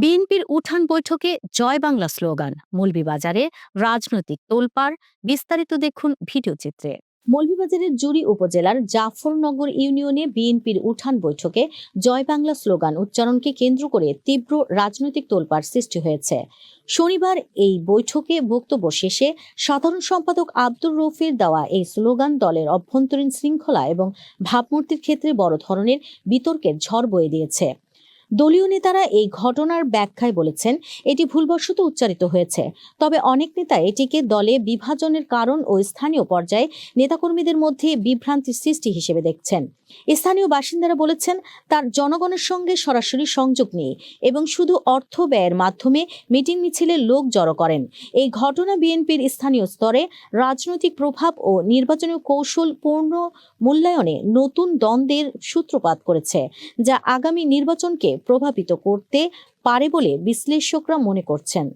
বিএনপির উঠান বৈঠকে জয় বাংলা স্লোগান, মৌলভীবাজারে রাজনৈতিক তোলপাড়, বিস্তারিত দেখুন ভিডিও চিত্রে। মৌলভীবাজারের জুড়ি উপজেলার জাফরনগর ইউনিয়নে বিএনপির উঠান বৈঠকে জয় বাংলা স্লোগান উচ্চারণকে কেন্দ্র করে তীব্র রাজনৈতিক তোলপাড় সৃষ্টি হয়েছে। শনিবার এই বৈঠকে বক্তব্য শেষে সাধারণ সম্পাদক আব্দুর রফির দেওয়া এই স্লোগান দলের অভ্যন্তরীণ শৃঙ্খলা এবং ভাবমূর্তির ক্ষেত্রে বড় ধরনের বিতর্কের ঝড় বয়ে দিয়েছে। দলীয় নেতারা এই ঘটনার ব্যাখ্যায় বলেছেন, এটি ভুলবশত উচ্চারিত হয়েছে। তবে অনেক নেতা এটিকে দলে বিভাজনের কারণ ও স্থানীয় পর্যায়ে নেতাকর্মীদের মধ্যে বিভ্রান্তি সৃষ্টি হিসেবে দেখছেন। স্থানীয় বাসিন্দারা বলেছেন, তার জনগণের সঙ্গে সরাসরি সংযোগ নেই এবং শুধু অর্থ ব্যয়ের মাধ্যমে মিটিং মিছিলে লোক জড়ো করেন। এই ঘটনা বিএনপির স্থানীয় স্তরে রাজনৈতিক প্রভাব ও নির্বাচনী কৌশল পূর্ণ মূল্যায়নে নতুন দ্বন্দ্বের সূত্রপাত করেছে, যা আগামী নির্বাচনকে প্রভাবিত করতে পারে বলে বিশ্লেষকরা মনে করছেন।